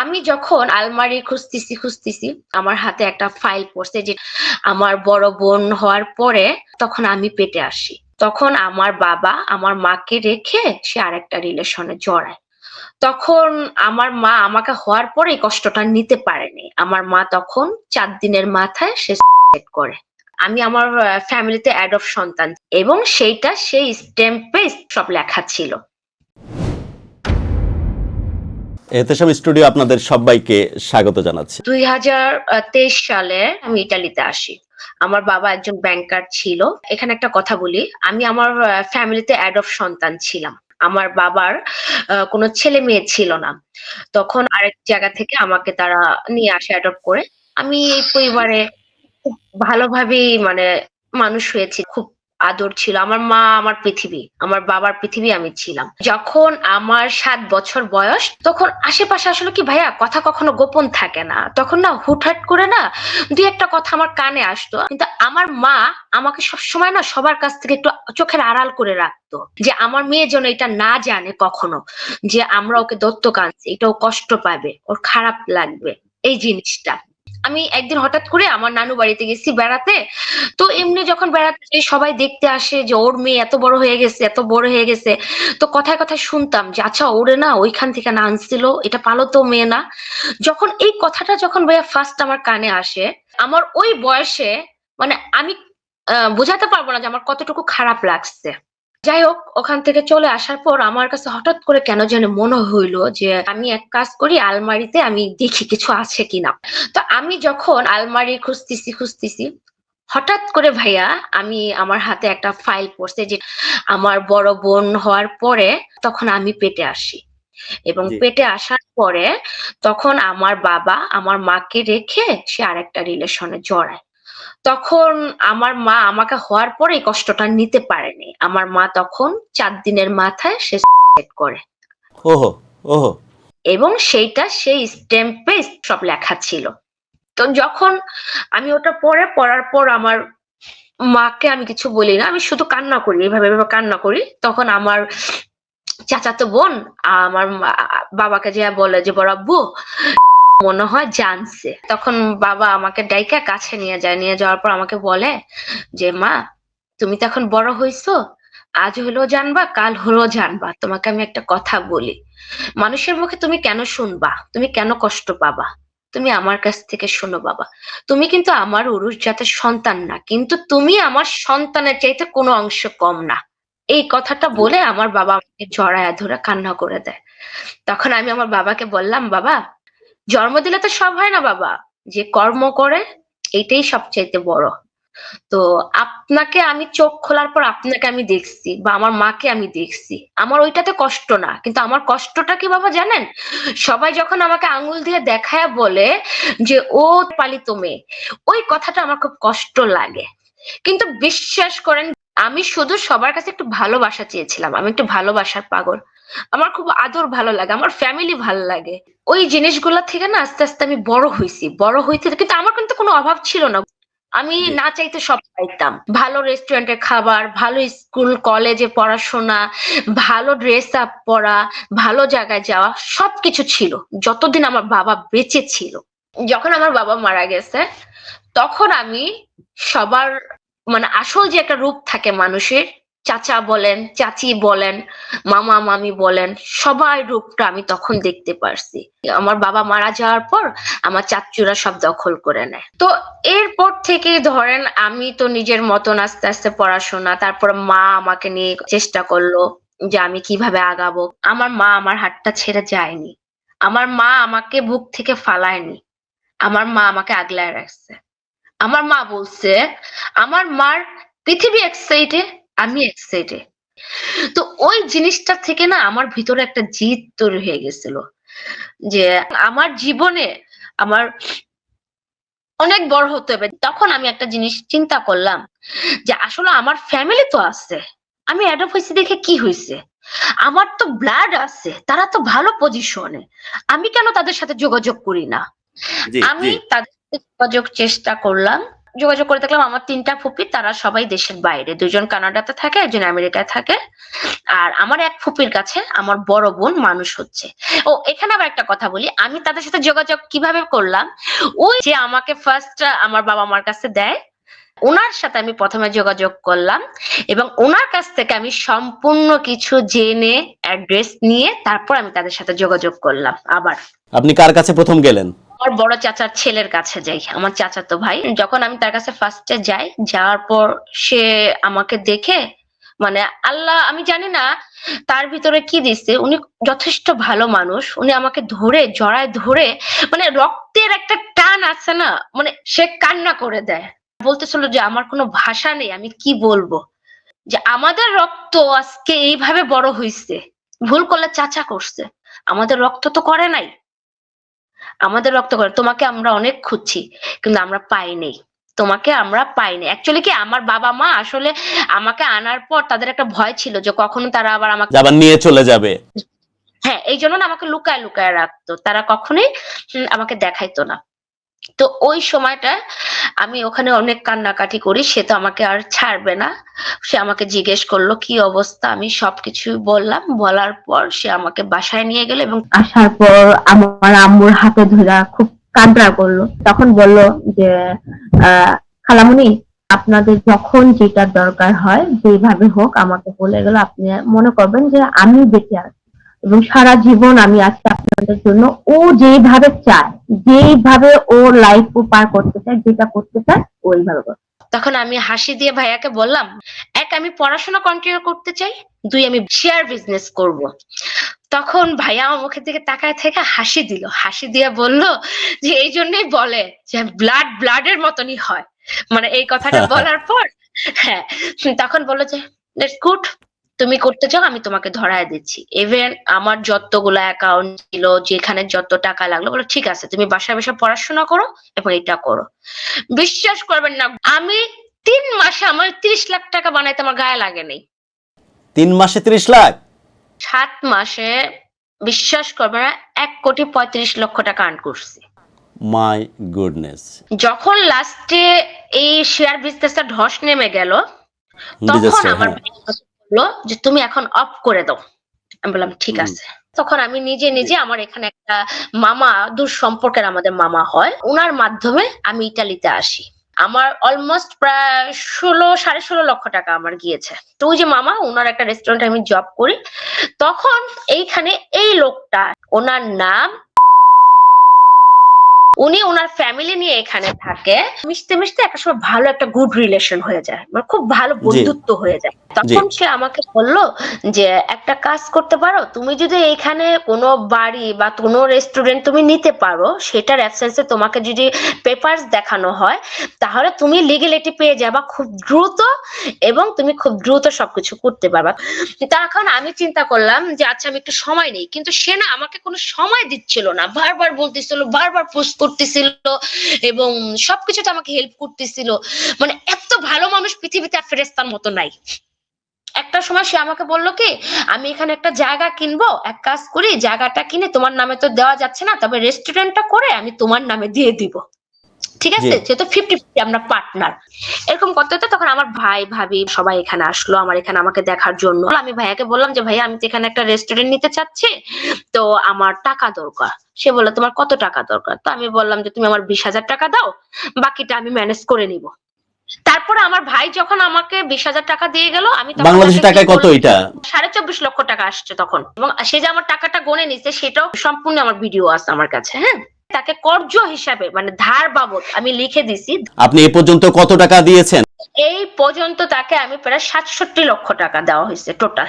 আমি যখন আলমারি খুঁজতেছি খুঁজতেছি, আমার হাতে একটা ফাইল পড়ছে যে আমার বড় বোন হওয়ার পরে তখন আমি পেটে আসি। তখন আমার বাবা আমার মাকে রেখে সে আরেকটা রিলেশনে জড়ায়। তখন আমার মা আমাকে হওয়ার পরে কষ্টটা নিতে পারেনি। আমার মা তখন চার দিনের মাথায় সে suicide করে। আমি আমার ফ্যামিলিতে অ্যাডপ সন্তান এবং সেইটা সেই স্ট্যাম্পে সব লেখা ছিল। এহতেশাম স্টুডিও আপনাদের সবাইকে স্বাগত জানাচ্ছি। দুই তেইশ সালে আমি ইটালিতে আসি। আমার বাবা একজন ব্যাংকার ছিল। এখানে একটা কথা বলি, আমি আমার ফ্যামিলিতে অ্যাডপ সন্তান ছিলাম। আমার বাবার কোনো ছেলে মেয়ে ছিল না। তখন আরেক জায়গা থেকে আমাকে তারা নিয়ে আসে অ্যাডপ্ট করে। আমি এই পরিবারে খুব ভালোভাবেই মানে মানুষ হয়েছি। খুব আদর ছিল। আমার মা আমার পৃথিবী, আমার বাবার পৃথিবী আমি ছিলাম। যখন আমার সাত বছর বয়স, তখন আশেপাশে আসলে কি, ভাইয়া, কথা কখনো গোপন থাকে না। তখন না, হুটহাট করে না, দুই একটা কথা আমার কানে আসতো। কিন্তু আমার মা আমাকে সবসময় না, সবার কাছ থেকে একটু চোখের আড়াল করে রাখতো যে, আমার মেয়ে যেন এটা না জানে কখনো যে, আমরা ওকে দত্তক আনছি, এটা ও কষ্ট পাবে, ওর খারাপ লাগবে। এই জিনিসটা। আমি একদিন হঠাৎ করে আমার নানু বাড়িতে গেছি বেড়াতে। তো এমনি যখন বেড়াতে সবাই দেখতে আসে যে ওর মেয়ে এত বড় হয়ে গেছে, এত বড় হয়ে গেছে। তো কথায় কথায় শুনতাম যে আচ্ছা ওরে না, ওইখান থেকে না আনছিল, এটা পালো তো মেয়ে না। যখন এই কথাটা যখন ভাইয়া ফার্স্ট আমার কানে আসে, আমার ওই বয়সে মানে আমি বোঝাতে পারব না যে আমার কতটুকু খারাপ লাগছে। যাই হোক ওখান থেকে চলে আসার পর আমার কাছে হঠাৎ করে কেন যেন মনে হইল যে আমি এক কাজ করি আলমারিতে আমি দেখি কিছু আছে কিনা। তো আমি যখন আলমারি খুঁজতেছি খুঁজতেছি হঠাৎ করে ভাইয়া আমি আমার হাতে একটা ফাইল পড়ছে যে আমার বড় বোন হওয়ার পরে তখন আমি পেটে আসি। এবং পেটে আসার পরে তখন আমার বাবা আমার মাকে রেখে সে আরেকটা রিলেশনে জড়ায়। তখন আমার মা আমাকে হওয়ার পরে এই কষ্টটা নিতে পারেনি। আমার মা তখন চার দিনের মাথায় সে করে। ওহো ওহো। এবং সেইটা সেই স্ট্যাম্পে সব লেখা ছিল। তো যখন আমি ওটা পরে পড়ার পর আমার মাকে আমি কিছু বলি না আমি শুধু কান্না করি এভাবে এভাবে কান্না করি। তখন আমার চাচাতো বোন আমার বাবাকে যে বলে যে বড় আব্বু মনে হয় জানছে। তখন বাবা আমাকে ডাইকা কাছে নিয়ে যায়। নিয়ে যাওয়ার পর আমাকে বলে যে, মা, তুমি তো এখন বড় হইছো। আজ হলেও জানবা, কাল হলেও জানবা। তোমাকে আমি একটা কথা বলি। মানুষের মুখে তুমি কেন শুনবা? তুমি কেন কষ্ট পাবা? তুমি আমার কাছ থেকে শোনো বাবা। তুমি কিন্তু আমার উরুষ জাতের সন্তান না। কিন্তু তুমি আমার সন্তানের চাইতে কোনো অংশ কম না। এই কথাটা বলে আমার বাবা আমাকে জড়ায় ধরে কান্না করে দেয়। তখন আমি আমার বাবাকে বললাম, বাবা জন্ম দিলে তো সব হয় না বাবা। যে কর্ম করে এইটাই সবচাইতে বড়। তো আপনাকে আমি চোখ খোলার পর আপনাকে আমি দেখছি বা আমার মাকে আমি দেখছি। আমার ওইটাতে কষ্ট না, কিন্তু আমার কষ্টটা কি বাবা জানেন? সবাই যখন আমাকে আঙ্গুল দিয়ে দেখায় বলে যে, ও পালিত মেয়ে। ওই কথাটা আমার খুব কষ্ট লাগে। কিন্তু বিশ্বাস করেন আমি শুধু সবার কাছে একটু ভালোবাসা চেয়েছিলাম। আমি একটু ভালোবাসার পাগল। আমার খুব আদর ভালো লাগে আমার ফ্যামিলি ভালো লাগে। ওই জিনিসগুলো থেকে না আস্তে আস্তে আমি বড় হয়েছি বড় হইতে কিন্তু আমার কিন্তু কোনো অভাব ছিল না। আমি না চাইতে সব পাইতাম। ভালো রেস্টুরেন্টের খাবার ভালো স্কুল কলেজে পড়াশোনা ভালো ড্রেস আপ পরা ভালো জায়গায় যাওয়া সবকিছু ছিল। যতদিন আমার বাবা বেঁচে ছিল। যখন আমার বাবা মারা গেছে তখন আমি সবার মানে আসল যে একটা রূপ থাকে মানুষের, চাচা বলেন, চাচি বলেন, মামা, মামি বলেন সবার রূপটা আমি তখন দেখতে পারছি। আমার বাবা মারা যাওয়ার পর আমার চাচুরা সব দখল করে নেয়। তো এরপর থেকে ধরেন আমি তো নিজের মতন আস্তে আস্তে পড়াশোনা, তারপর মা আমাকে নিয়ে চেষ্টা করল যে আমি কীভাবে আগাবো। আমার মা আমার হাতটা ছেড়ে যায়নি। আমার মা আমাকে বুক থেকে ফালায়নি। আমার মা আমাকে আগলায় রাখছে। আমার মা বলছে আমার মার পৃথিবী এক সাইডে আমি এক সাইডে তো ওই জিনিসটা থেকে না আমার ভিতরে একটা জিদ তৈরি হয়ে গেছিল। যে আমার জীবনে আমার অনেক বড় হতে হবে। তখন আমি একটা জিনিস চিন্তা করলাম যে আসলে আমার ফ্যামিলি তো আছে। আমি অ্যাডপ্ট হয়েছি দেখে কি হয়েছে? আমার তো ব্লাড আছে তারা তো ভালো পজিশনে আমি কেন তাদের সাথে যোগাযোগ করি না? আমি তাদের যোগাযোগ চেষ্টা করলাম। যোগাযোগ করে দেখলাম আমার তিনটা ফুপি, তারা সবাই দেশের বাইরে। দুজন কানাডাতে থাকে, একজন আমেরিকায় থাকে। আর আমার এক ফুপির কাছে আমার বড় বোন মানুষ হচ্ছে। ও, এখানে আবার একটা কথা বলি, আমি তাদের সাথে যোগাযোগ কীভাবে করলাম? ওই যে আমাকে ফার্স্ট আমার বাবা মার কাছে দেয়। ওনার সাথে আমি প্রথমে যোগাযোগ করলাম এবং ওনার কাছ থেকে আমি সম্পূর্ণ কিছু জেনে অ্যাড্রেস নিয়ে তারপর আমি তাদের সাথে যোগাযোগ করলাম আবার। আপনি কার কাছে প্রথম গেলেন? আমার বড় চাচার ছেলের কাছে যাই। আমার চাচাতো ভাই, যখন আমি তার কাছে ফার্স্টে যাই, যাওয়ার পর সে আমাকে দেখে মানে আল্লাহ, আমি জানি না তার ভিতরে কি দিচ্ছে উনি যথেষ্ট ভালো মানুষ, উনি আমাকে ধরে, জড়ায় ধরে মানে রক্তের একটা টান আছে না মানে সে কান্না করে দেয়। বলতেছিল যে আমার কোনো ভাষা নেই, আমি কি বলব? যে আমাদের রক্ত আজকে এইভাবে বড় হইছে, ভুল করলে চাচা করছে। আমাদের রক্ত তো করে নাই। আমাদের রক্ত করে তোমাকে আমরা অনেক খুঁজছি কিন্তু আমরা পাইনি। তোমাকে আমরা পাইনি। অ্যাকচুয়ালি কি আমার বাবা মা আসলে আমাকে আনার পর তাদের একটা ভয় ছিল যে কখনো তারা আবার আমাকে আবার নিয়ে চলে যাবে। হ্যাঁ এই জন্য না আমাকে লুকায় লুকায় রাখতো। তারা কখনোই আমাকে দেখাইতো না। তো ওই সময়টা আমি ওখানে অনেক কান্নাকাটি করি সে তো আমাকে আর ছাড়বে না। সে আমাকে জিজ্ঞেস করল কি অবস্থা? আমি সবকিছু বললাম। বলার পর সে আমাকে বাসায় নিয়ে গেল এবং আসার পর আমার আম্মুর হাতে ধরা খুব কান্না করল। তখন বলল যে আহ, খালামণি আপনাদের যখন যেটা দরকার হয় যেভাবে হোক আমাকে বলে গেল। আপনি মনে করবেন যে আমি বেঁচে আছি এবং সারা জীবন আমি আজকে আপনাদের জন্য। ও যেভাবে চায় যেইভাবে ও লাইফ ও পার করতে চায় যেটা করতে চায় ওইভাবে করে। তখন আমি হাসি দিয়ে ভাইয়াকে বললাম এক আমি পড়াশোনা কন্টিনিউ করতে চাই দুই আমি শেয়ার বিজনেস করব। তখন ভাইয়া আমার মুখের দিকে তাকায় থেকে হাসি দিল। হাসি দিয়ে বলল যে এই জন্যই বলে যে ব্লাড ব্লাডের মতনই হয়। মানে এই কথাটা বলার পর হ্যাঁ তখন বলল যে লেটস গুড তুমি করতে চাও আমি তোমাকে ধরায় দিচ্ছি। ইভেন আমার যতগুলো অ্যাকাউন্ট ছিল যেখানে যত টাকা লাগল বলো ঠিক আছে তুমি বাসায় বসে পড়াশোনা করো এবং এটা করো। বিশ্বাস করবেন না আমি তিন মাসে আমার তিরিশ লাখ টাকা বানাইতে আমার গায়ে লাগে নেই। তিন মাসে ত্রিশ লাখ? সাত মাসে বিশ্বাস করবেন না এক কোটি পঁয়ত্রিশ লক্ষ টাকা আর্ন করছি। মাই গুডনেস যখন লাস্টে এই শেয়ার বিজনেসটা ধস নেমে গেল তখন আমার হ্যাঁ। বলল যে তুমি এখন অফ করে দাও। আমি বললাম ঠিক আছে। তখন আমি নিজে নিজে আমার এখানে একটা মামা দূর সম্পর্কের আমাদের মামা হয়। ওনার মাধ্যমে আমি ইটালিতে আসি। আমার অলমোস্ট প্রায় ষোলো সাড়ে ষোলো লক্ষ টাকা আমার গিয়েছে। তো ওই যে মামা ওনার একটা রেস্টুরেন্টে আমি জব করি। তখন এইখানে এই লোকটা ওনার নাম উনি ওনার ফ্যামিলি নিয়ে এখানে থাকে। মিশতে মিশতে একটা সময় ভালো একটা গুড রিলেশন হয়ে যায়। মানে খুব ভালো বন্ধুত্ব হয়ে যায়। তখন সে আমাকে বলল যে একটা কাজ করতে পারো? তুমি যদি এখানে কোনো বাড়ি বা কোনো রেস্টুরেন্ট তুমি নিতে পারো সেটার অ্যাবসেন্সে তোমাকে যদি পেপারস দেখানো হয় তাহলে তুমি লিগেলিটি পেয়ে যাবা খুব দ্রুত এবং তুমি খুব দ্রুত সবকিছু করতে পারবা। তখন আমি চিন্তা করলাম যে আচ্ছা আমি একটু সময় নেই। কিন্তু সে না আমাকে কোনো সময় দিচ্ছিল না। বারবার বলতেছিল বারবার পোস্ট করতেছিল এবং সবকিছুতে আমাকে হেল্প করতেছিল। মানে এত ভালো মানুষ পৃথিবীতে আর ফেরেস্তার মতো নাই। একটা সময় সে আমাকে বলল কি, আমি এখানে একটা জায়গা কিনবো, এক কাজ করি, জায়গাটা কিনে তোমার নামে তো দেওয়া যাচ্ছে না, তবে রেস্টুরেন্টটা করে আমি তোমার নামে দিয়ে দিব। ঠিক আছে। যেহেতু ফিফটি ফিফটি আমরা পার্টনার এরকম করতে হতে তখন আমার ভাই ভাবি সবাই এখানে আসলো আমার এখানে আমাকে দেখার জন্য। আমি ভাইয়াকে বললাম যে ভাইয়া আমি তো এখানে একটা রেস্টুরেন্ট নিতে চাচ্ছি তো আমার টাকা দরকার। সে বলল তোমার কত টাকা দরকার? তো আমি বললাম যে তুমি আমার বিশ হাজার টাকা দাও বাকিটা আমি ম্যানেজ করে নিব। তারপরে আমার ভাই যখন আমাকে বিশ হাজার টাকা দিয়ে গেল আমি বাংলাদেশি টাকায় কত এটা? সাড়ে চব্বিশ লক্ষ টাকা আসছে তখন। এবং সে যে আমার টাকাটা গনে নিছে সেটাও সম্পূর্ণ আমার ভিডিও আছে আমার কাছে হ্যাঁ? তাকে কর্জ হিসাবে মানে ধার বাবদ আমি লিখে দিছি। আপনি এ পর্যন্ত কত টাকা দিয়েছেন? এই পর্যন্ত তাকে আমি প্রায় সাতষট্টি লক্ষ টাকা দেওয়া হয়েছে টোটাল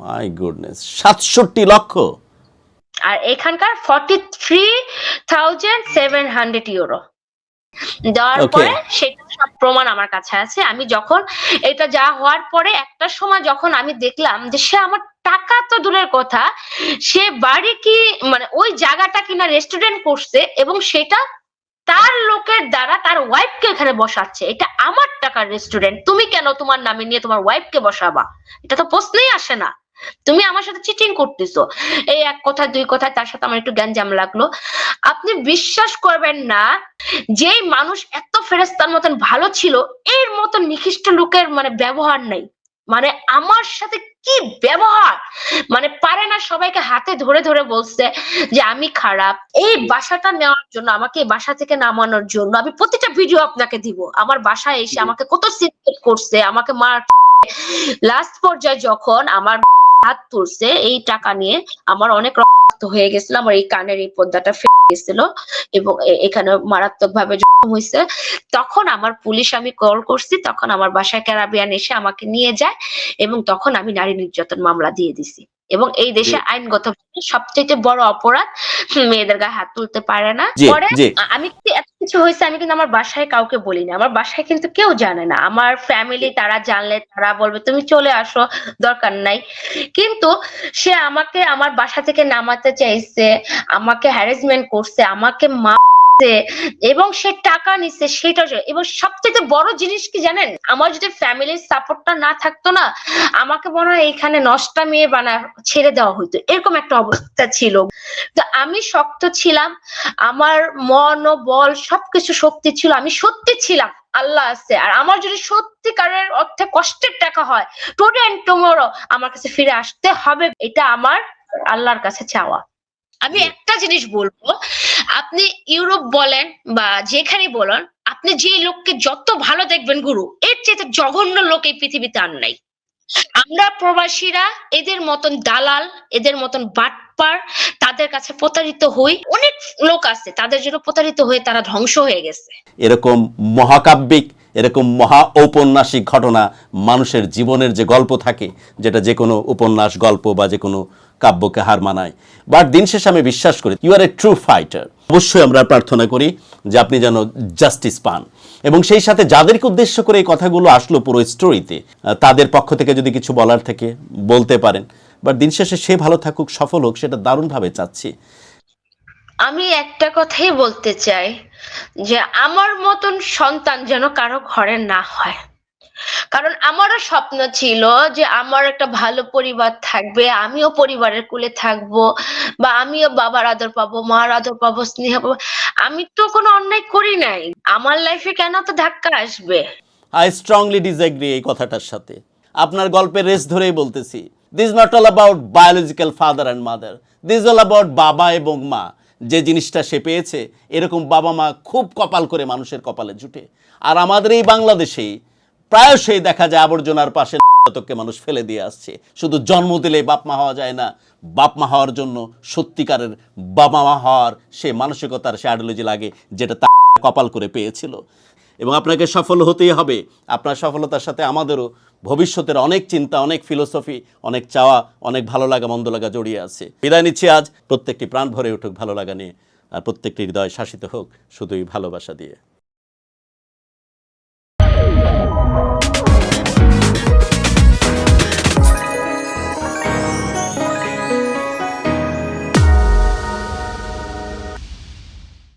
মাই গুডনেস সাতষট্টি লক্ষ? আর এখানকার forty three thousand seven hundred euro দেওয়ার পরে সেটা সব প্রমাণ আমার কাছে আছে। আমি যখন এটা যা হওয়ার পরে একটা সময় যখন আমি দেখলাম যে সে আমার টাকা তো দূরের কথা। সে বাড়ি কি মানে ওই জায়গাটা কিনা রেস্টুরেন্ট করছে এবং সেটা তার লোকের দ্বারা তার ওয়াইফকে এখানে বসাচ্ছে। এটা আমার টাকার রেস্টুরেন্ট তুমি কেন তোমার নামে নিয়ে তোমার ওয়াইফকে বসাবা? এটা তো প্রশ্নই আসে না। তুমি আমার সাথে চিটিং করতেছো। এই এক কথা দুই কথা তার সাথে আমার একটু জ্ঞান গ্যাঞ্জাম লাগল। আপনি বিশ্বাস করবেন না, যেই মানুষ এত ফেরেস্তার মতন ভালো ছিল, এর মতন নিকৃষ্ট লোকের মানে ব্যবহার নাই। মানে আমার সাথে কি ব্যবহার? মানে পারে না সবাইকে হাতে ধরে ধরে বলছে যে আমি খারাপ। এই বাসাটা নেওয়ার জন্য আমাকে এই বাসা থেকে নামানোর জন্য আমি প্রতিটা ভিডিও আপনাকে দিব। আমার বাসায় এসে আমাকে কত সিক্রেট করছে আমাকে মার লাস্ট পর্যায়ে যখন আমার হাত তুলছে এই টাকা নিয়ে আমার অনেক রক্ত হয়ে গেছিল আমার এই কানের এই পর্দাটা গেছিল এবং এখানে মারাত্মক ভাবে জখম হয়েছে। তখন আমার পুলিশ আমি কল করছি তখন আমার বাসায় ক্যারাবিয়ান এসে আমাকে নিয়ে যায় এবং তখন আমি নারী নির্যাতন মামলা দিয়ে দিছি। এবং এই দেশে আইনগত সবচেয়ে বড় অপরাধ মেয়েদের গায়ে হাত তুলতে পারে না। পরে আমি এত কিছু হয়েছে, আমি কিন্তু আমার বাসায় কাউকে বলি না আমার বাসায় কিন্তু কেউ জানে না। আমার ফ্যামিলি তারা জানলে তারা বলবে, তুমি চলে আসো, দরকার নাই। কিন্তু সে আমাকে আমার বাসা থেকে নামাতে চাইছে, আমাকে হ্যারাসমেন্ট করছে, আমাকে মারছে এবং সে টাকা নিচ্ছে সেটা এবং সবচেয়ে বড় জিনিস কি জানেন? আমার যদি ফ্যামিলির সাপোর্টটা না থাকতো না আমাকে মনে হয় এখানে নষ্টা মেয়ে বানা ছেড়ে দেওয়া হইতো। এরকম একটা অবস্থা ছিল। তো আমি শক্ত ছিলাম আমার মন ও বল সবকিছু শক্তি ছিল আমি সত্যি ছিলাম আল্লাহ আছে। আর আমার যদি সত্যিকারের অর্থে কষ্টের টাকা হয় টুডে এন্ড টুমোরো আমার কাছে ফিরে আসতে হবে এটা আমার আল্লাহর কাছে চাওয়া। আমি একটা জিনিস বলব আপনি ইউরোপ বলেন বা যেখানে বলেন, আপনি যে লোককে যত ভালো দেখবেন গুরু, এর চেয়ে জঘন্য লোক এই পৃথিবীতে আর নাই। আমরা প্রবাসীরা এদের মতন দালাল, এদের মতন বাটপার, তাদের কাছে প্রতারিত হই। অনেক লোক আছে, তাদের জন্য প্রতারিত হয়ে তারা ধ্বংস হয়ে গেছে। এরকম মহাকাব্যিক, এরকম মহা ঔপন্যাসিক ঘটনা মানুষের জীবনের যে গল্প থাকে, যেটা যে কোনো উপন্যাস, গল্প বা যে কোনো কাব্যকে হার মানায়। বাট দিন শেষে আমি বিশ্বাস করি you are a true fighter অবশ্যই আমরা প্রার্থনা করি যে আপনি যেন জাস্টিস পান। এবং সেই সাথে যাদেরকে উদ্দেশ্য করে এই কথাগুলো আসলো পুরো স্টোরিতে তাদের পক্ষ থেকে যদি কিছু বলার থেকে, বলতে পারেন। বাট দিন শেষে সে ভালো থাকুক, সফল হোক, সেটা দারুণভাবে চাচ্ছি। আমি একটা কথাই বলতে চাই, যে আমার মতন সন্তান যেন কারও ঘরে না হয়। কারণ আমারও স্বপ্ন ছিল যে আমার একটা ভালো পরিবার থাকবে, আমিও পরিবারের কুলে থাকব, বা আমিও বাবার আদর পাবো, মার আদর পাবো, স্নেহ পাবো। আমি তো কোনো অন্যায় করি নাই। আমার লাইফে কেন তো ধাক্কা আসবে? আই স্ট্রংলি ডিসএগ্রি এই কথাটার সাথে। আপনার গল্পের রেস ধরেই বলতেছি this not all about biological father and mother this all about বাবা এবং মা। যে জিনিসটা সে পেয়েছে, এরকম বাবা মা খুব কপাল করে মানুষের কপালে জুটে। আর আমাদের এই বাংলাদেশেই প্রায়শই দেখা যায় আবর্জনার পাশে কে মানুষ ফেলে দিয়ে আসছে। শুধু জন্ম দিলেই বাপ মা হওয়া যায় না, বাপ মা হওয়ার জন্য সত্যিকারের বাবা মা হওয়ার সে মানসিকতার সে আইডিওলজি লাগে যেটা তা কপাল করে পেয়েছিল। এবং আপনাকে সফল হতেই হবে। আপনার সফলতার সাথে আমাদেরও ভবিষ্যতের অনেক চিন্তা, অনেক ফিলোসফি অনেক চাওয়া, অনেক ভালো লাগা, মন্দ লাগা জড়িয়ে আছে। বিদায় নিচ্ছি আজ। প্রত্যেকটি প্রাণ ভরে উঠুক ভালো লাগা নিয়ে। আর প্রত্যেকটি হৃদয় শাসিত হোক শুধুই ভালোবাসা দিয়ে।